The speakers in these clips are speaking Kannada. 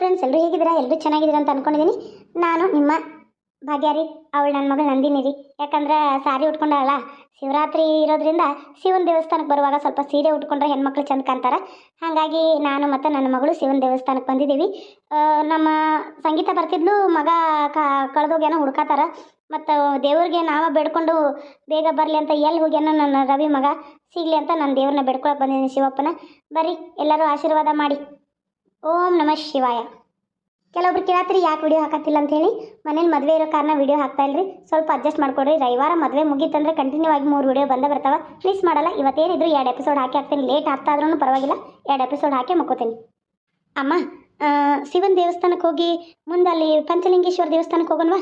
ಫ್ರೆಂಡ್ಸ್ ಎಲ್ಲರೂ ಹೇಗಿದ್ದೀರಾ? ಎಲ್ಲರೂ ಚೆನ್ನಾಗಿದ್ದೀರಾ ಅಂತ ಅಂದ್ಕೊಂಡಿದ್ದೀನಿ ನಾನು ನಿಮ್ಮ ಭಾಗ್ಯಾರಿ ಅವಳು ನನ್ನ ಮಗಳು ನಂದಿನಿ ರೀ. ಯಾಕಂದ್ರೆ ಸಾರಿ ಉಟ್ಕೊಂಡಲ್ಲ ಶಿವರಾತ್ರಿ ಇರೋದ್ರಿಂದ ಶಿವನ ದೇವಸ್ಥಾನಕ್ಕೆ ಬರುವಾಗ ಸ್ವಲ್ಪ ಸೀರೆ ಉಟ್ಕೊಂಡ್ರೆ ಹೆಣ್ಮಕ್ಳು ಚಂದ ಕಾಣ್ತಾರೆ. ಹಾಗಾಗಿ ನಾನು ಮತ್ತು ನನ್ನ ಮಗಳು ಶಿವನ ದೇವಸ್ಥಾನಕ್ಕೆ ಬಂದಿದ್ದೀವಿ. ನಮ್ಮ ಸಂಗೀತ ಬರ್ತಿದ್ಲು, ಮಗ ಕಳೆದೋಗ್ಯಾನ ಹುಡ್ಕಾತಾರ. ಮತ್ತು ದೇವ್ರಿಗೆ ನಾವ ಬೇಡ್ಕೊಂಡು ಬೇಗ ಬರಲಿ ಅಂತ ಎಲ್ಲಿ ಹೋಗ್ಯಾನ ನನ್ನ ರವಿ ಮಗ, ಸಿಗಲಿ ಅಂತ ನಾನು ದೇವ್ರನ್ನ ಬೇಡ್ಕೊಳಕ್ಕೆ ಬಂದಿದ್ದೀನಿ ಶಿವಪ್ಪನ. ಬರ್ರಿ, ಎಲ್ಲರೂ ಆಶೀರ್ವಾದ ಮಾಡಿ. ಓಂ ನಮಃ ಶಿವಾಯ. ಕೆಲವೊಬ್ರು ಕೇಳತ್ರಿ ಯಾಕೆ ವಿಡಿಯೋ ಹಾಕತ್ತಿಲ್ಲ ಅಂತ ಹೇಳಿ, ಮನೇಲಿ ಮದುವೆ ಇರೋ ಕಾರಣ ವಿಡಿಯೋ ಹಾಕ್ತಾ ಇಲ್ರಿ. ಸ್ವಲ್ಪ ಅಡ್ಜಸ್ಟ್ ಮಾಡ್ಕೊಡ್ರಿ. ರವಿವಾರ ಮದುವೆ ಮುಗೀತಂದ್ರೆ ಕಂಟಿನ್ಯೂ ಆಗಿ ಮೂರು ವಿಡಿಯೋ ಬಂದೇ ಬರ್ತಾವ. ಮಿಸ್ ಮಾಡಲ್ಲ. ಇವತ್ತೇನಿದ್ರು ಎರಡು ಎಪಿಸೋಡ್ ಹಾಕಿ ಹಾಕ್ತೀನಿ. ಲೇಟ್ ಆಗ್ತಾ ಆದ್ರೂ ಪರವಾಗಿಲ್ಲ. ಎರಡು ಎಪಿಸೋಡ್ ಹಾಕಿ ಮುಕ್ಕೋತೀನಿ. ಅಮ್ಮ ಶಿವನ್ ಶಿವನ ದೇವಸ್ಥಾನಕ್ಕೆ ಹೋಗಿ ಮುಂದೆ ಅಲ್ಲಿ ಪಂಚಲಿಂಗೇಶ್ವರ ದೇವಸ್ಥಾನಕ್ಕೆ ಹೋಗೋಣವಾ?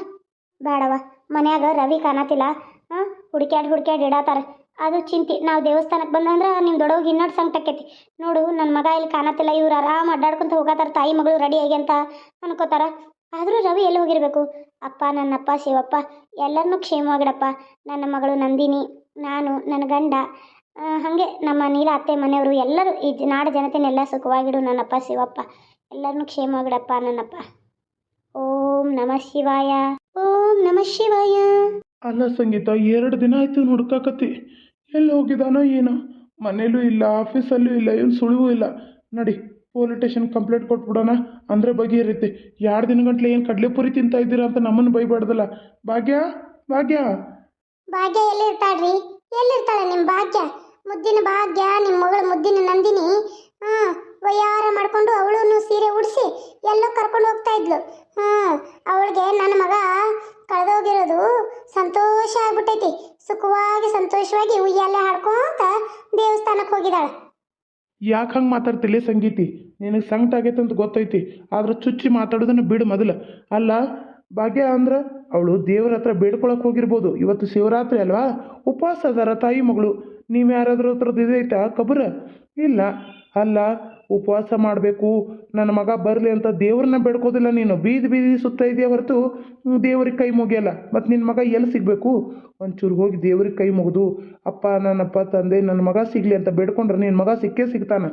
ಬೇಡವ ಮನ್ಯಾಗ ರವಿ ಕಾಣತಿಲ್ಲ ಹಾಂ ಹುಡುಕ್ಯಾಡ್ ಹುಡುಕ್ಯಾಡ್ ಇಡಾತಾರ ಅದು ಚಿಂತೆ. ನಾವು ದೇವಸ್ಥಾನಕ್ಕೆ ಬಂದಂದ್ರೆ ನಿಮ್ಮ ದೊಡ್ಡೋಗಿ ಇನ್ನೊಂದು ಸಂಕಟ ಸಂಕಟಕ್ಕೈತಿ ನೋಡು ನನ್ನ ಮಗ ಇಲ್ಲಿ ಕಾಣತ್ತಿಲ್ಲ, ಇವ್ರು ಆರಾಮ ಅಡ್ಡಾಡ್ಕೊಂತ ಹೋಗತ್ತಾರ ತಾಯಿ ಮಗಳು ರೆಡಿ ಆಗಿ ಅಂತ ಅನ್ಕೋತಾರ. ಆದರೂ ರವಿ ಎಲ್ಲಿ ಹೋಗಿರಬೇಕು? ಅಪ್ಪ, ನನ್ನಪ್ಪ, ಶಿವಪ್ಪ ಎಲ್ಲರನ್ನೂ ಕ್ಷೇಮವಾಗಿಡಪ್ಪ ನನ್ನ ಮಗಳು ನಂದಿನಿ, ನಾನು ನನ್ನ ಗಂಡ ಹಾಗೆ ನಮ್ಮ ನೀಲ ಅತ್ತೆ, ಮನೆಯವರು ಎಲ್ಲರೂ ಈ ನಾಡ ಜನತೆನೆಲ್ಲ ಸುಖವಾಗಿಡು, ನನ್ನಪ್ಪ, ಶಿವಪ್ಪ. ಎಲ್ಲರನ್ನೂ ಕ್ಷೇಮವಾಗಿಡಪ್ಪ ನನ್ನಪ್ಪ. ಓಂ ನಮಃ ಶಿವಾಯ. ಓಂ ನಮಃ ಶಿವಾಯ. ಅಲ್ಲ ಸಂಗೀತ, ಎರಡು ದಿನ ಆಯ್ತು ಹುಡ್ಕಾಕತ್ತಿ ಎಲ್ಲಿ ಹೋಗಿದ್ದಾನೋ ಏನೋ. ಮನೇಲೂ ಇಲ್ಲ, ಆಫೀಸಲ್ಲೂ ಇಲ್ಲ, ಏನು ಸುಳಿವೂ ಇಲ್ಲ. ನಡಿ, ಪೊಲೀಸ್ ಸ್ಟೇಷನ್ ಕಂಪ್ಲೇಂಟ್ ಕೊಟ್ಬಿಡೋಣ. ಅಂದರೆ ಇರುತ್ತೆ ಎರಡು ದಿನ ಗಂಟಲೆ ಏನು ಕಡಲೆಪುರಿ ತಿಂತಾ ಇದ್ದೀರಾ ಅಂತ ನಮ್ಮನ್ನು ಬೈಬಾರ್ದಲ್ಲ. ಭಾಗ್ಯ ಭಾಗ್ಯ. ಭಾಗ್ಯ, ಎಲ್ಲಿರ್ತಾಳ್ರಿ? ಎಲ್ಲಿರ್ತಾಳೆ ನಿಮ್ಮ ಭಾಗ್ಯ? ಮುದ್ದಿನ ಭಾಗ್ಯ ನಿಮ್ಮ ಮಗಳು ಮುದ್ದಿನ ನಂದಿನಿ? ಹಾಂ ವಯ್ಯಾರ ಮಾಡ್ಕೊಂಡು ಅವಳನ್ನು ಸೀರೆ ಉಡಿಸಿ ಎಲ್ಲೋ ಕರ್ಕೊಂಡು ಹೋಗ್ತಾ ಇದ್ಲು. ಹ್ಞೂ ಅವಳಿಗೆ ನನ್ನ ಮಗ ಕಳೆದೋಗಿರೋದು ಸಂತೋಷ ಆಗ್ಬಿಟ್ಟೈತಿ. ಸುಖವಾಗಿ ಸಂತೋಷವಾಗಿ ಉಯ್ಯಾಲೆ ಹಾಡ್ಕೊಂತ ದೇವಸ್ಥಾನಕ್ಕೆ ಹೋಗಿದ್ದಾಳೆ. ಯಾಕೆ ಹಂಗೆ ಮಾತಾಡ್ತಿಲ್ಲ ಸಂಗೀತಿ? ನಿನಗೆ ಸಂಕಟ ಆಗೈತೆ ಅಂತ ಗೊತ್ತೈತಿ, ಆದ್ರೆ ಚುಚ್ಚಿ ಮಾತಾಡೋದನ್ನು ಬಿಡು ಮೊದಲು. ಅಲ್ಲ, ಭಾಗ್ಯ ಅಂದ್ರೆ ಅವಳು ದೇವರ ಹತ್ರ ಬೇಡ್ಕೊಳಕ್ಕೆ ಹೋಗಿರ್ಬೋದು. ಇವತ್ತು ಶಿವರಾತ್ರಿ ಅಲ್ವಾ? ಉಪವಾಸ ಅದಾರ ತಾಯಿ ಮಗಳು. ನೀವು ಯಾರಾದರೂ ಹತ್ರದ್ದು ಇದೈತಾ ಕಬ್ರ? ಇಲ್ಲ. ಅಲ್ಲ, ಉಪವಾಸ ಮಾಡಬೇಕು. ನನ್ನ ಮಗ ಬರಲಿ ಅಂತ ದೇವ್ರನ್ನ ಬೇಡ್ಕೋದಿಲ್ಲ ನೀನು. ಬೀದಿ ಬೀದಿ ಸುತ್ತ ಇದೆಯಾ ಹೊರತು? ದೇವ್ರಿಗೆ ಕೈ ಮುಗಿಯಲ್ಲ. ಮತ್ತು ನಿನ್ನ ಮಗ ಎಲ್ಲಿ ಸಿಗಬೇಕು? ಒಂಚೂರು ಹೋಗಿ ದೇವ್ರಿಗೆ ಕೈ ಮುಗಿದು, ಅಪ್ಪ, ನನ್ನಪ್ಪ, ತಂದೆ, ನನ್ನ ಮಗ ಸಿಗಲಿ ಅಂತ ಬೇಡ್ಕೊಂಡ್ರೆ ನಿನ್ನ ಮಗ ಸಿಕ್ಕೇ ಸಿಗ್ತಾನೆ.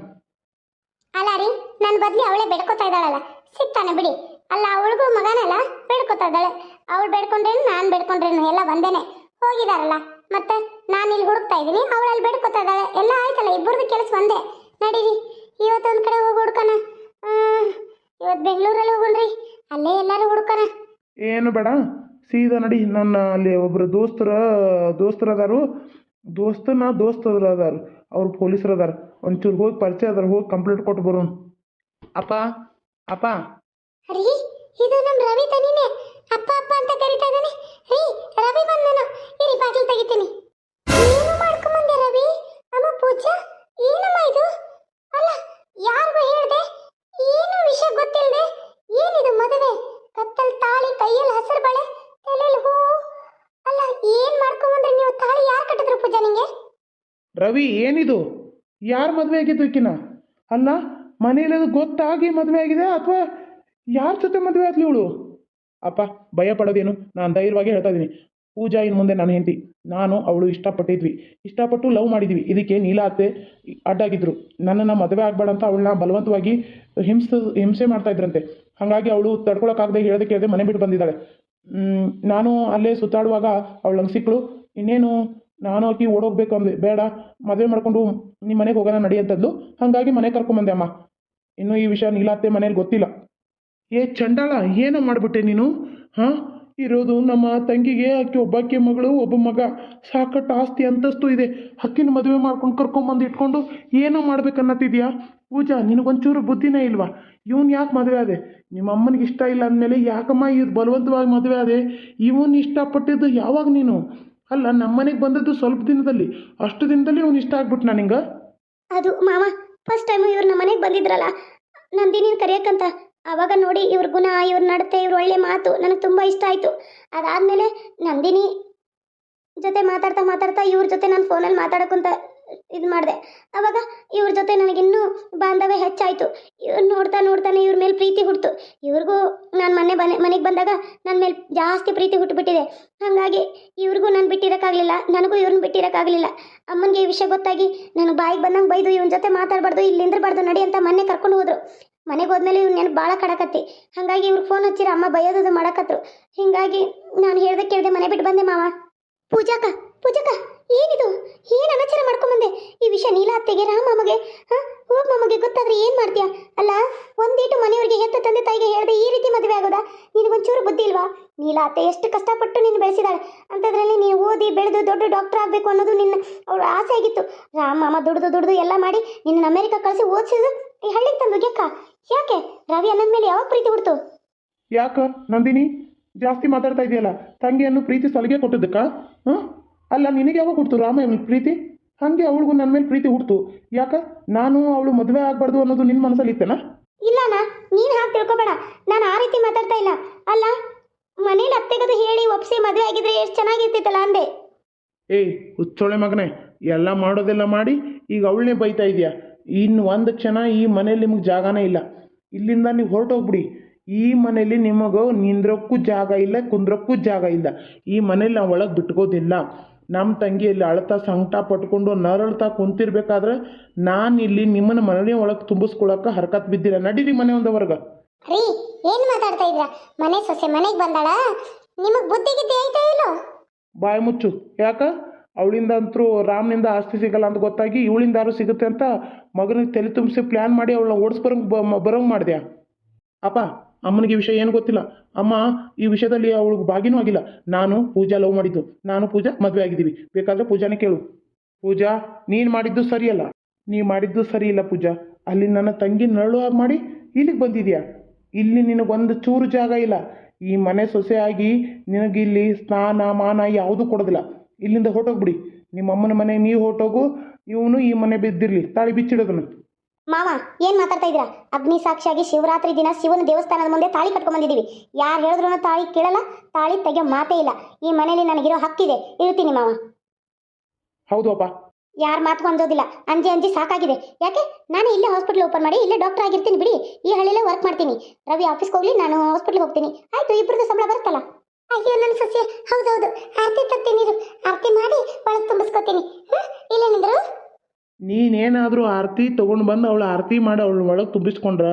ಅಲ್ಲ ರೀ ನನ್ನ ಬದಲಿ ಅವಳೇ ಬೇಡ್ಕೋತಾ ಇದ್ದಾಳಲ್ಲ. ಸಿಗ್ತಾನೆ ಬಿಡಿ. ಅಲ್ಲ, ಅವಳಿಗೂ ಮಗನಲ್ಲ, ಬೇಡ್ಕೋತಾ ಇದ್ದಾಳೆ. ಅವಳು ಬೇಡ್ಕೊಂಡ್ರೇನು, ನಾನು ಬೇಡ್ಕೊಂಡ್ರೇನು, ಎಲ್ಲ ಒಂದೇನೆ. ಹೋಗಿದಾರಲ್ಲ. ಮತ್ತೆ? ನಾನು ಇಲ್ಲಿ ಹುಡುಕ್ತಾ ಇದ್ದೀನಿ. ಅವಳಲ್ಲಿ ಬೇಡ್ಕೊತಾ ಇದ್ದಾಳೆ ಎಲ್ಲ ಆಯ್ತಲ್ಲ ಇಬ್ಬರದು ಕೆಲಸ ಒಂದೇ. ನಡೀರಿ. ಇವತ್ತೊಂದು ಕಡೆ ಹೋಗಿ ಹುಡ್ಕೋಣ. ಇವತ್ತು ಬೆಂಗಳೂರಲ್ಲಿ ಹೋಗೋಣ್ರಿ. ಅಲ್ಲೇ ಎಲ್ಲರೂ ಹುಡ್ಕೋಣ. ಏನು ಬೇಡ. ಸೀದಾ ನಡಿ. ನನ್ನ ಅಲ್ಲಿ ಒಬ್ಬರು ದೋಸ್ತರ ದೋಸ್ತರ ಅದಾರು ದೋಸ್ತನ ದೋಸ್ತರು ಅದಾರು ಅವ್ರು ಪೊಲೀಸರು ಅದಾರ ಒಂಚೂರು ಹೋಗಿ ಪರಿಚಯ ಅದಾರ ಹೋಗಿ ಕಂಪ್ಲೇಂಟ್ ಕೊಟ್ಟು ಬರೋಣ ಅಪ್ಪ ಅಪ್ಪ. ರೀ ಇದು ನಮ್ಮ ರವಿ ತನಿನೇ. ಅಪ್ಪ ಅಪ್ಪ ಅಂತ ಕರಿತಾ ಇದ್ದಾನೆ. ರವಿ, ಏನಿದು? ಯಾರು ಮದುವೆ ಆಗಿದ್ದು ಈಕಿನ ಅಲ್ಲ ಅದು ಗೊತ್ತಾಗಿ ಮದುವೆ ಆಗಿದೆ ಅಥವಾ ಯಾರ ಜೊತೆ ಮದುವೆ ಆದ್ಲಿ ಇವಳು? ಅಪ್ಪ, ಭಯ ಪಡೋದೇನು? ನಾನು ಧೈರ್ಯವಾಗಿ ಹೇಳ್ತಾ ಇದ್ದೀನಿ. ಪೂಜಾ ಇನ್ನು ಮುಂದೆ ನಾನು ಹೆಂಡತಿ. ನಾನು ಅವಳು ಇಷ್ಟಪಟ್ಟಿದ್ವಿ. ಇಷ್ಟಪಟ್ಟು ಲವ್ ಮಾಡಿದ್ವಿ. ಇದಕ್ಕೆ ನೀಲಾತೆ ಅಡ್ಡಾಗಿದ್ರು. ನನ್ನನ್ನು ಮದುವೆ ಆಗಬೇಡ ಅಂತ ಅವಳನ್ನ ಬಲವಂತವಾಗಿ ಹಿಂಸ, ಹಿಂಸೆ ಮಾಡ್ತಾ ಇದ್ರಂತೆ. ಹಾಗಾಗಿ ಅವಳು ತಡ್ಕೊಳಕ್ಕಾಗದೆ ಹೇಳದೆ ಕೇಳದೆ ಮನೆ ಬಿಟ್ಟು ಬಂದಿದ್ದಾಳೆ. ನಾನು ಅಲ್ಲೇ ಸುತ್ತಾಡುವಾಗ ಅವಳು ನಂಗೆ ಸಿಕ್ಕಳು ಇನ್ನೇನು ನಾನು ಆಕಿ ಓಡೋಗ್ಬೇಕು ಅಂದೆ. ಬೇಡ, ಮದುವೆ ಮಾಡ್ಕೊಂಡು ನಿಮ್ಮ ಮನೆಗೆ ಹೋಗೋಣ ನಡಿ ಅಂತಂದ್ಲು. ಹಾಗಾಗಿ ಮನೆ ಕರ್ಕೊಂಬಂದೆ ಅಮ್ಮ. ಇನ್ನೂ ಈ ವಿಷಯ ನೀಲಾತ್ತೆ ಮನೇಲಿ ಗೊತ್ತಿಲ್ಲ. ಏ ಚಂಡಾಳ ಏನೋ ಮಾಡಿಬಿಟ್ಟೆ ನೀನು? ಹಾಂ? ಇರೋದು ನಮ್ಮ ತಂಗಿಗೆ, ಆಕೆ ಒಬ್ಬಾಕೆ ಮಗಳು, ಒಬ್ಬ ಮಗ. ಸಾಕಟ್ಟು ಆಸ್ತಿ ಅಂತಸ್ತು ಇದೆ. ಹಕ್ಕಿನ ಮದುವೆ ಮಾಡ್ಕೊಂಡು ಕರ್ಕೊಂಬಂದು ಇಟ್ಕೊಂಡು ಏನೋ ಮಾಡ್ಬೇಕನ್ನತ್ತಿದ್ಯಾ? ಪೂಜಾ, ನಿನಗೊಂಚೂರು ಬುದ್ಧಿನೇ ಇಲ್ವಾ? ಇವನು ಯಾಕೆ ಮದುವೆ ಆದೆ? ನಿಮ್ಮ ಅಮ್ಮನಿಗೆ ಇಷ್ಟ ಇಲ್ಲ ಅಂದಮೇಲೆ ಯಾಕಮ್ಮ ಇದು ಬಲವಂತವಾಗಿ ಮದುವೆ ಆದೆ? ಇವನು ಇಷ್ಟಪಟ್ಟಿದ್ದು ಯಾವಾಗ ನೀನು? ಅಲ್ಲ ನಮ್ಮ ಮನೆಗೆ ಬಂದದ್ದು ಸ್ವಲ್ಪ ದಿನದಲ್ಲಿ. ಅಷ್ಟು ದಿನದಲ್ಲಿ ಅವ್ನು ಇಷ್ಟ ಆಗ್ಬಿಟ್ಟು ನನಗೆ ಅದು ಮಾವ ಫಸ್ಟ್ ಟೈಮ್ ಇವ್ರು ನಮ್ಮ ಮನೆಗೆ ಬಂದಿದ್ರಲ್ಲ ನಂದಿನಿನ ಕರೆಯಕ್ಕಂತ. ಆವಾಗ ನೋಡಿ ಇವ್ರ ಗುಣ, ಇವ್ರ ನಡತೆ, ಇವ್ರ ಒಳ್ಳೆ ಮಾತು ನನಗೆ ತುಂಬ ಇಷ್ಟ ಆಯಿತು. ಅದಾದ್ಮೇಲೆ ನಂದಿನಿ ಜೊತೆ ಮಾತಾಡ್ತಾ ಮಾತಾಡ್ತಾ ಇವ್ರ ಜೊತೆ ನಾನು ಫೋನಲ್ಲಿ ಮಾತಾಡೋಕ್ಕಂತ ಇದು ಮಾಡಿದೆ. ಅವಾಗ ಇವ್ರ ಜೊತೆ ನನಗಿನ್ನೂ ಬಾಂಧವ್ಯ ಹೆಚ್ಚಾಯಿತು. ಇವ್ರು ನೋಡ್ತಾ ನೋಡ್ತಾನೆ ಇವ್ರ ಮೇಲೆ ಪ್ರೀತಿ ಹುಟ್ಟಿತು ಇವ್ರಿಗೂ ನಾನು ಮೊನ್ನೆ ಮನೆ ಮನೆಗೆ ಬಂದಾಗ ನನ್ನ ಮೇಲೆ ಜಾಸ್ತಿ ಪ್ರೀತಿ ಹುಟ್ಟುಬಿಟ್ಟಿದೆ ಹಾಗಾಗಿ ಇವ್ರಿಗೂ ನಾನು ಬಿಟ್ಟಿರೋಕ್ಕಾಗಲಿಲ್ಲ, ನನಗೂ ಇವ್ರನ್ನ ಬಿಟ್ಟಿರೋಕ್ಕಾಗಲಿಲ್ಲ. ಅಮ್ಮನಿಗೆ ಈ ವಿಷಯ ಗೊತ್ತಾಗಿ ನಾನು ಬಾಯಿಗೆ ಬಂದಂಗೆ ಬೈದು ಇವನ ಜೊತೆ ಮಾತಾಡಬಾರ್ದು ಇಲ್ಲಿಂದ್ರಬಾರ್ದು ನಡಿ ಅಂತ ಮೊನ್ನೆ ಕರ್ಕೊಂಡು ಹೋದರು. ಮನೆಗೆ ಹೋದ್ಮೇಲೆ ಇವ್ರು ನೆನಪು ಭಾಳ ಕಡಕತ್ತಿ. ಹಾಗಾಗಿ ಇವ್ರಿಗೆ ಫೋನ್ ಹಚ್ಚಿರ ಅಮ್ಮ ಬೈಯೋದು ಮಾಡಕತ್ರು. ಹೀಗಾಗಿ ನಾನು ಹೇಳ್ದೆ ಕೇಳಿದೆ ಮನೆ ಬಿಟ್ಟು ಬಂದೆ ಮಾವ. ಪೂಜಾಕ ಪೂಜಾಕ ಏನಿದು? ಏನು ಅನಾಚಾರ ಮಾಡ್ಕೊಂಬಂದೆ? ಈ ವಿಷಯ ನೀಲಾತ್ತೆಗೆ ರಾಮ ಮಾಮಗೆ ಹಾ? ಹೋಗ್ ಮಮಗೆ, ಗೊತ್ತಾದ್ರೆ ಏನು ಮಾಡ್ತೀಯಾ? ಅಲ್ಲ, ಒಂದೇಟು ಮನೆಯವರಿಗೆ ಹೆತ್ತ ತಂದೆ ತಾಯಿಗೆ ಹೇಳದೆ ಈ ರೀತಿ ಮದುವೆ ಆಗೋದಾ? ನಿನಗೊಂಚೂರು ಬುದ್ಧಿ ಇಲ್ವಾ? ನೀಲಾತ್ತೆ ಎಷ್ಟು ಕಷ್ಟಪಟ್ಟು ನೀನು ಬೆಳೆಸಿದಾಳೆ. ಅಂಥದ್ರಲ್ಲಿ ನೀನು ಓದಿ, ಬೆಳೆದು, ದೊಡ್ಡ ಡಾಕ್ಟರ್ ಆಗಬೇಕು ಅನ್ನೋದು ನಿನ್ನ ಅವಳ ಆಸೆ ಆಗಿತ್ತು. ರಾಮ, ಮಾಮ ದುಡ್ದು ದುಡ್ದು ಎಲ್ಲ ಮಾಡಿ ನಿನ್ನ ಅಮೆರಿಕ ಕಳಿಸಿ ಓದಿಸಿದ್ರು ಈ ಹಳ್ಳಿಗೆ ತಂದು ಗೆಕ್ಕ? ಯಾಕೆ? ರವಿ ಅನ್ನದ ಮೇಲೆ ಯಾವಾಗ ಪ್ರೀತಿ ಹುಡ್ತು ಯಾಕ, ನಂದಿನಿ? ಜಾಸ್ತಿ ಮಾತಾಡ್ತಾ ಇದೆಯಲ್ಲ, ತಂಗಿಯನ್ನು ಪ್ರೀತಿ ಸಲಿಗೆ ಕೊಟ್ಟಿದ್ದಕ್ಕ? ಹಾಂ? ಅಲ್ಲ ನಿನಗೆ ಯಾವಾಗ ಹುಡ್ತು ರಾಮ ಪ್ರೀತಿ? ಹಾಗೆ ಅವಳಿಗೂ ನನ್ನ ಮೇಲೆ ಪ್ರೀತಿ ಹುಡ್ತು ಯಾಕ? ನಾನು ಅವಳು ಮದುವೆ ಆಗಬಾರ್ದು ಅನ್ನೋದು ನಿನ್ನ ಮನಸ್ಸಲ್ಲಿ ಇತ್ತೇನಾ? ಇಲ್ಲಣ್ಣ ನೀನು ಹಾಗೆ ತಿಳ್ಕೊಬೇಡ. ನಾನು ಆ ರೀತಿ ಮಾತಾಡ್ತಾ ಇಲ್ಲ. ಅಲ್ಲ ಮನೇಲಿ ಅತ್ತೆಗದು ಹೇಳಿ ಒಪ್ಸಿ ಮದುವೆ ಆಗಿದ್ರೆ ಎಷ್ಟು ಚೆನ್ನಾಗಿರ್ತಿತ್ತಲ್ಲ ಅಂದೆ. ಏಯ್ ಹುಚ್ಚೋಳೆ ಮಗನೇ ಎಲ್ಲ ಮಾಡೋದೆಲ್ಲ ಮಾಡಿ ಈಗ ಅವಳನ್ನೇ ಬೈತಾ ಇದೆಯಾ ಇನ್ನು ಒಂದು ಕ್ಷಣ ಈ ಮನೇಲಿ ನಿಮಗೆ ಜಾಗನೇ ಇಲ್ಲ. ಇಲ್ಲಿಂದ ನೀವು ಹೊರಟೋಗ್ಬಿಡಿ. ಈ ಮನೇಲಿ ನಿಮಗೂ ನಿಂದ್ರಕ್ಕೂ ಜಾಗ ಇಲ್ಲ ಕುಂದ್ರಕ್ಕೂ ಜಾಗ ಇಲ್ಲ. ಈ ಮನೇಲಿ ನಾವು ಒಳಗೆ ಬಿಟ್ಕೋದಿಲ್ಲ ನಮ್ಮ ತಂಗಿಯಲ್ಲಿ ಅಳ್ತಾ ಸಂಕಟ ಪಟ್ಕೊಂಡು ನರಳ್ತಾ ಕುಂತಿರ್ಬೇಕಾದ್ರೆ ನಾನು ಇಲ್ಲಿ ನಿಮ್ಮನ್ನ ಮನೆ ಒಳಗೆ ತುಂಬಿಸ್ಕೊಳಕ್ಕೆ ಹರ್ಕತ್ ಬಿದ್ದಿಲ್ಲ. ನಡೀರಿ ಮನೆ ಒಂದವರ್ಗ. ರೀ ಏನು ಮಾತಾಡ್ತಾ ಇದ್ರ ಮನೆ ಸೊಸೆ ಮನೆಗೆ ಬಂದಾಳ? ನಿಮಗೆ ಬುದ್ಧಿ ಗಿದ್ದಿ ಐತಾ ಇಲ್ಲೋ ಬಾಯಿ ಮುಚ್ಚು. ಯಾಕ? ಅವಳಿಂದ ಅಂತರೂ ರಾಮ್ನಿಂದ ಆಸ್ತಿ ಸಿಗಲ್ಲ ಅಂತ ಗೊತ್ತಾಗಿ ಇವಳಿಂದ ಯಾರು ಸಿಗುತ್ತೆ ಅಂತ ಮಗನಿಗೆ ತಲೆ ತುಂಬಿಸಿ ಪ್ಲ್ಯಾನ್ ಮಾಡಿ ಅವಳನ್ನ ಓಡಿಸ್ಬರಂಗೆ ಬರೋಂಗೆ ಮಾಡಿದ್ಯಾ? ಅಪ್ಪ ಅಮ್ಮನಿಗೆ ವಿಷಯ ಏನು ಗೊತ್ತಿಲ್ಲ. ಅಮ್ಮ, ಈ ವಿಷಯದಲ್ಲಿ ಅವಳಿಗೆ ಭಾಗಿನೂ ಆಗಿಲ್ಲ. ನಾನು ಪೂಜಾ ಲವ್ ಮಾಡಿದ್ದು. ನಾನು ಪೂಜಾ ಮದುವೆ ಆಗಿದ್ದೀವಿ. ಬೇಕಾದರೆ ಪೂಜಾನೇ ಕೇಳು. ಪೂಜಾ, ನೀನು ಮಾಡಿದ್ದು ಸರಿಯಲ್ಲ. ನೀ ಮಾಡಿದ್ದು ಸರಿ ಇಲ್ಲ ಪೂಜಾ. ಅಲ್ಲಿ ನನ್ನ ತಂಗಿ ನರಳುವಾಗಿ ಮಾಡಿ ಇಲ್ಲಿಗೆ ಬಂದಿದ್ಯಾ? ಇಲ್ಲಿ ನಿನಗೊಂದು ಚೂರು ಜಾಗ ಇಲ್ಲ. ಈ ಮನೆ ಸೊಸೆಯಾಗಿ ನಿನಗಿಲ್ಲಿ ಸ್ನಾನ, ಮಾನ ಯಾವುದೂ ಕೊಡೋದಿಲ್ಲ. ಇಲ್ಲಿಂದ ಹೊರಟೋಗ್ಬಿಡಿ. ನಿಮ್ಮ ಅಮ್ಮನ ಮನೆ ನೀವು ಹೊರಟೋಗು. ಇವನು ಈ ಮನೆ ಬಿದ್ದಿರಲಿ. ತಾಳಿ ಬಿಚ್ಚಿಡೋದನ್ನು ಮಾವ ಏನ್ ಮಾತಾಡ್ತಾ ಇದ್ದೀರಾ? ಅಗ್ನಿ ಸಾಕ್ಷಿಯಾಗಿ ಶಿವರಾತ್ರಿ ದಿನ ಶಿವನ ದೇವಸ್ಥಾನದ ಮುಂದೆ ತಾಳಿ ಕಟ್ಕೊಂಡ್ ಬಂದಿದ್ದೀವಿ ಯಾರು ಹೇಳಿದ್ರು ತಾಳಿ ಕೇಳಲ್ಲ ತಾಳಿ ತೆಗೆಯೋ ಮಾತೇ ಇಲ್ಲ. ಈ ಮನೇಲಿ ನನಗಿರೋ ಹಕ್ಕಿದೆ ಇರ್ತೀನಿ ಮಾವ. ಹೌದು ಅಪ್ಪ. ಯಾರ ಮಾತು ಅಂದೋದಿಲ್ಲ ಅಂಜಿ ಅಂಜಿ ಸಾಕಾಗಿದೆ. ಯಾಕೆ? ನಾನು ಇಲ್ಲೇ ಹಾಸ್ಪಿಟಲ್ ಓಪನ್ ಮಾಡಿ ಇಲ್ಲೇ ಡಾಕ್ಟರ್ ಆಗಿರ್ತೀನಿ ಬಿಡಿ. ಈ ಹಳ್ಳಿಲೇ ವರ್ಕ್ ಮಾಡ್ತೀನಿ. ರವಿ ಆಫೀಸ್ಗೆ ಹೋಗ್ಲಿ ನಾನು ಹಾಸ್ಪಿಟ್ಲ್ಗೆ ಹೋಗ್ತೀನಿ. ಆಯ್ತು ಇಬ್ಬರದ್ದು ಸಂಬಳ ಬರುತ್ತಲ್ಲ? ಅಯ್ಯೋ ನನ್ನ ಸಸ್ಯ ಹೌದೌದು. ಆರತಿ ತರ್ತೀನಿ. ಆರತಿ ಮಾಡಿ ಒಳಗೆ ತುಂಬಿಸ್ಕೊತೀನಿ. ಇಲ್ಲೇನಿದ್ರು? ನೀನೇನಾದರೂ ಆರತಿ ತೊಗೊಂಡು ಬಂದು ಅವಳು ಆರತಿ ಮಾಡಿ ಅವಳು ಒಳಗೆ ತುಂಬಿಸ್ಕೊಂಡ್ರ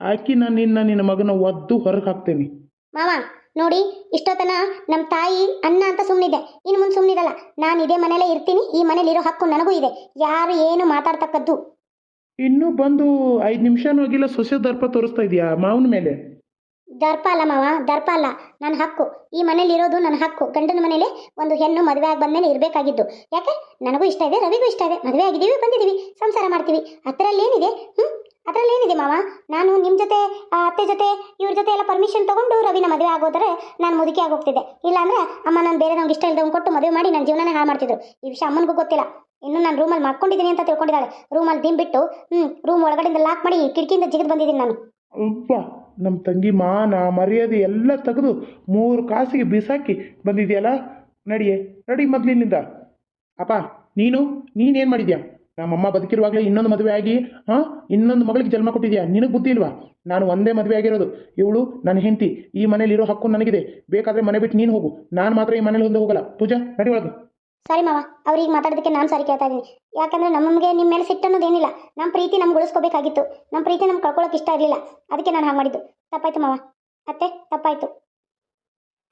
ಆಕಿ ನಾನು ನಿನ್ನ ನಿನ್ನ ಮಗನ ಒದ್ದು ಹೊರಗೆ ಹಾಕ್ತೇನೆ. ಮಾವ ನೋಡಿ ಇಷ್ಟೊತ್ತನ ನಮ್ಮ ತಾಯಿ ಅನ್ನ ಅಂತ ಸುಮ್ಮನಿದ್ದೆ ಇನ್ನು ಮುಂದೆ ಸುಮ್ಮನಿರಲ್ಲ ನಾನು ಇದೇ ಮನೇಲೇ ಇರ್ತೀನಿ ಈ ಮನೇಲಿರೋ ಹಕ್ಕು ನನಗೂ ಇದೆ. ಯಾರು ಏನು ಮಾತಾಡ್ತಕ್ಕದ್ದು? ಇನ್ನೂ ಬಂದು ಐದು ನಿಮಿಷನೂ ಹೋಗಿಲ್ಲ ಸೊಸೆ ದರ್ಪ ತೋರಿಸ್ತಾ ಇದೆಯಾ ಮಾವನ ಮೇಲೆ? ದರ್ಪ ಅಲ್ಲ ಮಾವ, ದರ್ಪ ಅಲ್ಲ. ನನ್ನ ಹಕ್ಕು. ಈ ಮನೇಲಿರೋದು ನನ್ನ ಹಕ್ಕು. ಗಂಡನ ಮನೇಲಿ ಒಂದು ಹೆಣ್ಣು ಮದುವೆ ಆಗಿ ಬಂದಮೇಲೆ ಇರಬೇಕಾಗಿದ್ದು. ಯಾಕೆ? ನನಗೂ ಇಷ್ಟ ಇದೆ, ರವಿಗೂ ಇಷ್ಟ ಇದೆ. ಮದುವೆ ಆಗಿದ್ದೀವಿ, ಬಂದಿದ್ದೀವಿ. ಸಂಸಾರ ಮಾಡ್ತೀವಿ. ಅದರಲ್ಲಿ ಏನಿದೆ? ಹ್ಞೂ ಅದರಲ್ಲಿ ಏನಿದೆ ಮಾವ? ನಾನು ನಿಮ್ಮ ಜೊತೆ ಅತ್ತೆ ಜೊತೆ, ಇವ್ರ ಜೊತೆ ಎಲ್ಲ ಪರ್ಮಿಷನ್ ತಗೊಂಡು ರವಿನ ಮದುವೆ ಆಗೋದ್ರೆ ನಾನು ಮುದುಕಿ ಆಗೋಗ್ತಿದ್ದೆ. ಇಲ್ಲಾಂದ್ರೆ ಅಮ್ಮ ನಾನು ಬೇರೆ ನಮ್ಗೆ ಇಷ್ಟ ಇಲ್ದವ್ನು ಕೊಟ್ಟು ಮದುವೆ ಮಾಡಿ ನನ್ನ ಜೀವನನೇ ಹಾಳು ಮಾಡ್ತಿದ್ರು. ಈ ವಿಷಯ ಅಮ್ಮನಿಗೂ ಗೊತ್ತಿಲ್ಲ. ಇನ್ನು ನಾನು ರೂಮಲ್ಲಿ ಮಾಡ್ಕೊಂಡಿದ್ದೀನಿ ಅಂತ ತಿಳ್ಕೊಂಡಿದ್ದಾಳೆ. ರೂಮಲ್ಲಿ ದಿಂಬಿಟ್ಟು ಹ್ಞೂ ರೂಮ್ ಒಳಗಡೆಯಿಂದ ಲಾಕ್ ಮಾಡಿ ಕಿಟಕಿಯಿಂದ ಜಿಗಿದು ಬಂದಿದ್ದೀನಿ ನಾನು. ನಮ್ಮ ತಂಗಿ ಮಾನ ಮರ್ಯಾದೆ ಎಲ್ಲ ತೆಗೆದು ಮೂರು ಕಾಸಿಗೆ ಬಿಸಾಕಿ ಬಂದಿದೆಯಲ್ಲ? ನಡಿಯೇ, ನಡಿ ಮೊದಲಿನಿಂದ. ಅಪ್ಪ, ನೀನು, ನೀನೇನು ಮಾಡಿದ್ಯಾ? ನಮ್ಮಮ್ಮ ಬದುಕಿರುವಾಗಲೇ ಇನ್ನೊಂದು ಮದುವೆ ಆಗಿ, ಹಾಂ? ಇನ್ನೊಂದು ಮಗಳಿಗೆ ಜನ್ಮ ಕೊಟ್ಟಿದ್ಯಾ? ನಿನಗೆ ಬುದ್ಧಿ ಇಲ್ವಾ? ನಾನು ಒಂದೇ ಮದುವೆ ಆಗಿರೋದು. ಇವಳು ನನ್ನ ಹೆಂಡತಿ. ಈ ಮನೇಲಿರೋ ಹಕ್ಕು ನನಗಿದೆ. ಬೇಕಾದರೆ ಮನೆ ಬಿಟ್ಟು ನೀನು ಹೋಗು. ನಾನು ಮಾತ್ರ ಈ ಮನೇಲಿ ಮುಂದೆ ಹೋಗಲ್ಲ. ಪೂಜಾ, ನಡಿ ಒಳಗೆ. ಸಾರಿ ಮಾವ, ಅವ್ರಿಗೆ ಮಾತಾಡೋದಕ್ಕೆ ನಾನು ಸಾರಿ ಕೇಳ್ತಾ ಇದ್ದೀನಿ. ಯಾಕಂದ್ರೆ ನಮಗೆ ನಿಮ್ಮ ಮೇಲೆ ಸಿಟ್ಟು ಅನ್ನೋದೇನಿಲ್ಲ ನಮ್ಮ ಪ್ರೀತಿ ನಮ್ಗೆ ಉಳಿಸ್ಕೋಬೇಕಾಗಿತ್ತು. ನಮ್ಮ ಪ್ರೀತಿ ನಮ್ಗೆ ಕಳ್ಕೊಳ್ಳೋಕೆ ಇಷ್ಟ ಇರಲಿಲ್ಲ. ಅದಕ್ಕೆ ನಾನು ಹಾಗೆ ಮಾಡಿದ್ದು. ತಪ್ಪಾಯ್ತು ಮಾವ. ಅತ್ತೆ, ತಪ್ಪಾಯ್ತು.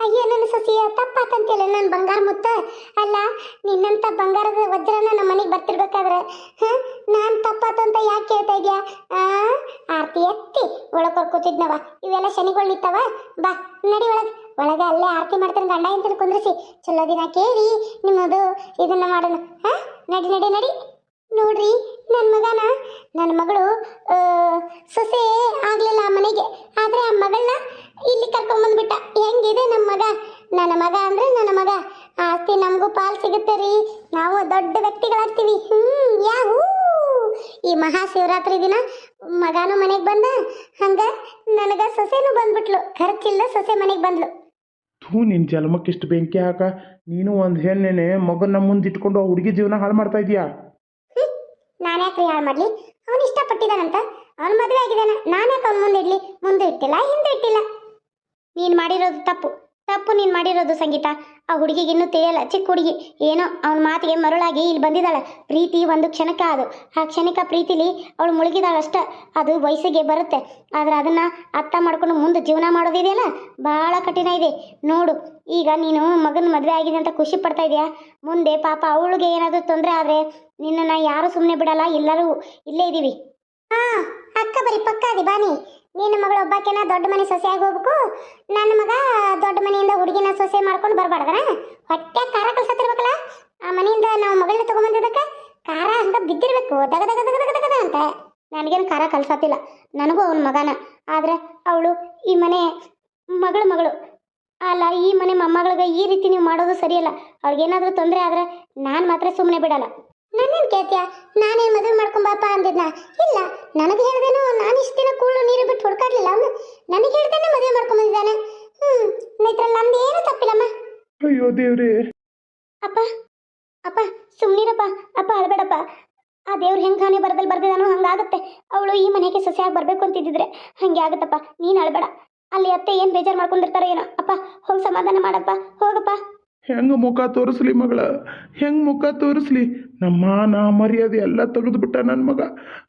ಅಯ್ಯೋ, ನನ್ನ ಸಸಿಯ ತಪ್ಪಾತಂತೇಳಿ ನನ್ನ ಬಂಗಾರ ಮುತ್ತ. ಅಲ್ಲ, ನಿನ್ನಂತ ಬಂಗಾರದ ವಜ್ರನ ನಮ್ಮ ಬರ್ತಿರ್ಬೇಕಾದ್ರೆ? ನಾನು ತಪ್ಪಾತಂತ ಯಾಕೆ ಕೇಳ್ತಾ ಆ? ಆರತಿ, ಎತ್ತಿ ಒಳಗೆ ಕರ್ಕೋತಿದ್ನವ ಇವೆಲ್ಲ ಶನಿಗಳು ನಿಂತವ? ಬಾ, ನಡಿ ಒಳಗೆ. ಒಳಗೆ ಅಲ್ಲೇ ಆರ್ತಿ ಮಾಡ್ತಾನೆ ಗಂಡ ಅಂತ ಕುಂದ್ರಿಸಿ. ಚಲೋ ದಿನ ಕೇಳಿ, ನಿಮ್ಮದು ಇದನ್ನ ಮಾಡೋಣ. ಹಾ? ನಡಿ ನಡಿ ನಡಿ. ನೋಡ್ರಿ ನನ್ನ ಮಗನ? ನನ್ನ ಮಗಳು ಸೊಸೆ ಆಗ್ಲಿಲ್ಲ ಮನೆಗೆ. ದಿನ ಮಗಾನು ಮನೆಗೆ ಬಂದ ಹಂಗ ನನಗ ಸೊಸೆನು ಬಂದ್ಬಿಟ್ಲು. ಖರ್ಚಿಲ್ಲ ಸೊಸೆ ಮನೆಗೆ ಬಂದ್ಲು. ಥೂ ನಿನ್ನ ಜನ್ಮಕ್ಕಿಷ್ಟು ಬೆಂಕಿ ಹಾಕ. ನೀನು ಒಂದು ಹೆಣ್ಣೆನೆ ಮಗನ ಮುಂದೆ ಇಟ್ಕೊಂಡು ಆ ಹುಡುಗಿ ಜೀವನ ಹಾಳು ಮಾಡ್ತಾ ಇದೀಯಾ? ನಾನು ಯಾಕೆ ಹಾಳು ಮಾಡಲಿ? ಅವನು ಇಷ್ಟಪಟ್ಟಿದ್ದಾನಂತ ಅವನು ಮದುವೆ ಆಗಿದ್ದಾನೆ. ನಾನು ಯಾಕೆ ಅವ್ನ ಮುಂದೆ ಇಡ್ಲಿ? ಮುಂದೆ ಇಟ್ಟಿಲ್ಲ ಹಿಂದೆ ಇಟ್ಟಿಲ್ಲ. ನೀನು ಮಾಡಿರೋದು ತಪ್ಪು. ತಪ್ಪು ನೀನು ಮಾಡಿರೋದು ಸಂಗೀತ. ಆ ಹುಡುಗಿಗೆ ಇನ್ನೂ ತಿಳಿಯಲ್ಲ. ಚಿಕ್ಕ ಹುಡುಗಿ. ಏನೋ ಅವನ ಮಾತಿಗೆ ಮರುಳಾಗಿ ಇಲ್ಲಿ ಬಂದಿದ್ದಾಳೆ. ಪ್ರೀತಿ ಒಂದು ಕ್ಷಣಕ ಅದು. ಆ ಕ್ಷಣಿಕ ಪ್ರೀತಿಲಿ ಅವಳು ಮುಳುಗಿದಾಳಷ್ಟ. ಅದು ವಯಸ್ಸಿಗೆ ಬರುತ್ತೆ. ಆದ್ರೆ ಅದನ್ನ ಅರ್ಥ ಮಾಡ್ಕೊಂಡು ಮುಂದೆ ಜೀವನ ಮಾಡೋದಿದೆಯಲ್ಲ? ಭಾಳ ಕಠಿಣ ಇದೆ. ನೋಡು, ಈಗ ನೀನು ಮಗನ ಮದುವೆ ಆಗಿದೆ ಅಂತ ಖುಷಿ ಪಡ್ತಾ ಇದೆಯಾ? ಮುಂದೆ ಪಾಪ ಅವಳಿಗೆ ಏನಾದರೂ ತೊಂದರೆ ಆದರೆ ನಿನ್ನನ್ನು ಯಾರು ಸುಮ್ಮನೆ ಬಿಡಲ್ಲ? ಎಲ್ಲರೂ ಇಲ್ಲೇ ಇದ್ದೀವಿ ಹಾಂ, ಅಕ್ಕ ಬರೀ ಪಕ್ಕ ಅದಿ ಬಾನಿ ನಿನ್ನ ಮಗಳು ಒಬ್ಬಾಕೆನ ದೊಡ್ಡ ಮನೆ ಸೊಸೆಯಾಗಿ ಹೋಗ್ಬೇಕು, ನನ್ನ ಮಗ ದೊಡ್ಡ ಮನೆಯಿಂದ ಹುಡುಗಿನ ಸೊಸೆ ಮಾಡ್ಕೊಂಡು ಬರಬಾರ್ದನ? ಹೊಟ್ಟೆ ಖಾರ ಕಲ್ಸತ್ತಿರ್ಬೇಕಲ್ಲ? ಆ ಮನೆಯಿಂದ ನಾವು ಮಗಳನ್ನ ತಗೊಂಬಂದಿದ್ದಕ್ಕೆ ಖಾರ ಹಂಗ ಬಿದ್ದಿರ್ಬೇಕು, ದಗ ದಗ ದಗ ದಗ ದಗದ ಅಂತ. ನನಗೇನು ಖಾರ ಕಲ್ಸತ್ತಿಲ್ಲ, ನನಗೂ ಅವನ ಮಗನ. ಆದ್ರೆ ಅವಳು ಈ ಮನೆ ಮಗಳು ಮಗಳು. ಅಲ್ಲ, ಈ ಮನೆ ಮೊಮ್ಮಗಳಿಗೆ ಈ ರೀತಿ ನೀವು ಮಾಡೋದು ಸರಿಯಲ್ಲ. ಅವ್ಳಿಗೇನಾದ್ರೂ ತೊಂದರೆ ಆದ್ರೆ ನಾನು ಮಾತ್ರ ಸುಮ್ಮನೆ ಬಿಡಲ್ಲ. ನನ್ನೇನು ಕೇಳ್ತೀಯ? ನಾನೇನ್ ಮದುವೆ ಮಾಡ್ಕೊಂಬಾಪ ಅಂದಿದ್ನ? ಇಲ್ಲ ನನಗೆ ಹೇಳ್ದೇನೋ ನಾನು ಇಷ್ಟು ದಿನ ಕೂಳು ನೀರು ಬಿಟ್ಟು ಹುಡ್ಕಾಡ್ಲಿಲ್ಲ ನನಗೆ ಹೇಳ್ದೇನೆ ಮದುವೆ ಮಾಡ್ಕೊಂಬಂದಿದ್ದಾನೆ. ಹ್ಮ್ ನೈತ್ರ ನಮ್ದು ಏನು ತಪ್ಪಿಲ್ಲಮ್ಮ. ಅಯ್ಯೋ ದೇವ್ರಿ. ಅಪ್ಪ ಅಪ್ಪ ಸುಮ್ಮನಿರಪ್ಪ ಅಪ್ಪ ಅಳ್ಬೇಡಪ್ಪ. ಆ ದೇವ್ರು ಹೆಂಗ್ ಹಾನಿ ಬರದಲ್ಲಿ ಬರ್ದಿದಾನೋ ಹಂಗಾಗುತ್ತೆ. ಅವಳು ಈ ಮನೆಗೆ ಸೊಸೆಯಾಗಿ ಬರಬೇಕು ಅಂತಿದ್ದಿದ್ರೆ ಹಂಗೆ ಆಗುತ್ತಪ್ಪ. ನೀನು ಅಳಬೇಡ. ಅಲ್ಲಿ ಅತ್ತೆ ಏನು ಬೇಜಾರು ಮಾಡ್ಕೊಂಡಿರ್ತಾರೋ ಏನೋ. ಅಪ್ಪ ಹೋಗಿ ಸಮಾಧಾನ ಮಾಡಪ್ಪ. ಹೋಗಪ್ಪ. ಹೆಂಗ ಮುಖ ತೋರಿಸ್ಲಿ ಮಗಳ? ಹೆಂಗ್ ಮುಖ ತೋರಿಸ್ಲಿ? ನಮ್ಮ ಮಾನ ಮರ್ಯಾದೆ ಎಲ್ಲ ತೆಗೆದುಬಿಟ್ಟ ನನ್ನ ಮಗ.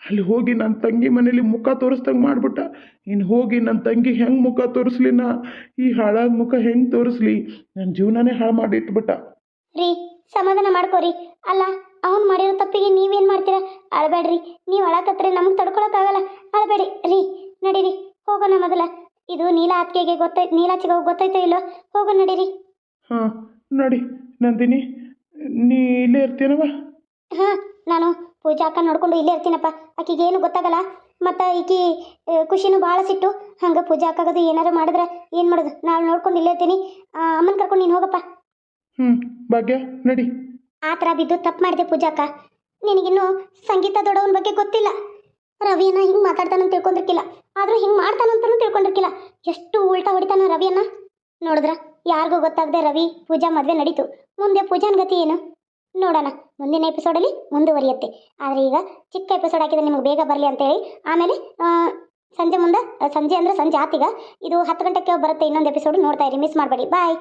ಅಲ್ಲಿ ಹೋಗಿ ನನ್ನ ತಂಗಿ ಮನೇಲಿ ಮುಖ ತೋರಿಸ್ದಂಗೆ ಮಾಡಿಬಿಟ್ಟ. ಇನ್ನು ಹೋಗಿ ನನ್ನ ತಂಗಿ ಹೆಂಗೆ ಮುಖ ತೋರಿಸ್ಲಿ ನಾ? ಈ ಹಾಳಾದ ಮುಖ ಹೆಂಗೆ ತೋರಿಸ್ಲಿ? ನನ್ನ ಜೀವನನೇ ಹಾಳು ಮಾಡಿ ಇಟ್ಬಿಟ್ಟ. ರೀ ಸಮಾಧಾನ ಮಾಡ್ಕೋರಿ. ಅಲ್ಲ ಅವ್ನು ಮಾಡಿರೋ ತಪ್ಪಿಗೆ ನೀವೇನು ಮಾಡ್ತೀರಾ? ಅಳಬೇಡ್ರಿ. ನೀವು ಅಳಕತ್ರೆ ನಮ್ಗೆ ತಡ್ಕೊಳಕ್ಕಾಗಲ್ಲ. ಅಳಬೇಡಿ. ರೀ ನಡೀರಿ. ಹೋಗೋಣ ಮೊದಲ. ಇದು ನೀಲ ಅತ್ತಿಗೆಗೆ ಗೊತ್ತೈತೆ ನೀಲಾಚಿಗೆ ಗೊತ್ತೈತೋ ಇಲ್ಲೋ? ಹೋಗೋ ನಡೀರಿ. ಹಾಂ ನೋಡಿ. ನಂದಿನಿ ನೀ ಇಲ್ಲೇ ಇರ್ತೀನವ? ಹಾಂ ನಾನು ಪೂಜಾ ಅಕ್ಕ ನೋಡ್ಕೊಂಡು ಇಲ್ಲೇ ಇರ್ತೀನಪ್ಪ. ಆಕಿಗೆ ಏನು ಗೊತ್ತಾಗಲ್ಲ. ಮತ್ತು ಈಕಿ ಖುಷಿನೂ ಭಾಳ ಸಿಟ್ಟು. ಹಂಗೆ ಪೂಜಾ ಅಕ್ಕಗದು ಏನಾರು ಮಾಡಿದ್ರೆ ಏನು ಮಾಡೋದು? ನಾನು ನೋಡ್ಕೊಂಡು ಇಲ್ಲೇ ಇರ್ತೀನಿ. ಅಮ್ಮನ ಕರ್ಕೊಂಡು ನೀನು ಹೋಗಪ್ಪ. ಹ್ಞೂ ಭಾಗ್ಯ ನಡಿ. ಆ ಥರ ಬಿದ್ದು ತಪ್ಪು ಮಾಡಿದೆ ಪೂಜಾ ಅಕ್ಕ. ನಿನಗಿನ್ನೂ ಸಂಗೀತ ದೊಡ್ಡವನ ಬಗ್ಗೆ ಗೊತ್ತಿಲ್ಲ. ರವಿಯನ್ನ ಹಿಂಗೆ ಮಾತಾಡ್ತಾನಂತ ತಿಳ್ಕೊಂಡಿರ್ಕಿಲ್ಲ. ಆದರೂ ಹಿಂಗೆ ಮಾಡ್ತಾನಂತನೂ ತಿಳ್ಕೊಂಡಿರ್ಕಿಲ್ಲ. ಎಷ್ಟು ಉಲ್ಟಾ ಹೊಡಿತಾನ ರವಿಯನ್ನ. ನೋಡಿದ್ರ ಯಾರಿಗೂ ಗೊತ್ತಾಗದೆ ರವಿ ಪೂಜಾ ಮದುವೆ ನಡೀತು. ಮುಂದೆ ಪೂಜಾನ್ ಗತಿ ಏನು? ನೋಡೋಣ. ಮುಂದಿನ ಎಪಿಸೋಡಲ್ಲಿ ಮುಂದುವರಿಯುತ್ತೆ. ಆದರೆ ಈಗ ಚಿಕ್ಕ ಎಪಿಸೋಡ್ ಹಾಕಿದ್ರೆ ನಿಮಗೆ ಬೇಗ ಬರಲಿ ಅಂತೇಳಿ ಆಮೇಲೆ ಸಂಜೆ ಮುಂದೆ, ಸಂಜೆ ಅಂದರೆ ಸಂಜೆ ಆತೀಗ. ಇದು ಹತ್ತು ಗಂಟೆಗೆ ಬರುತ್ತೆ ಇನ್ನೊಂದು ಎಪಿಸೋಡ್ ನೋಡ್ತಾ ಇರಿ. ಮಿಸ್ ಮಾಡಬೇಡಿ. ಬಾಯ್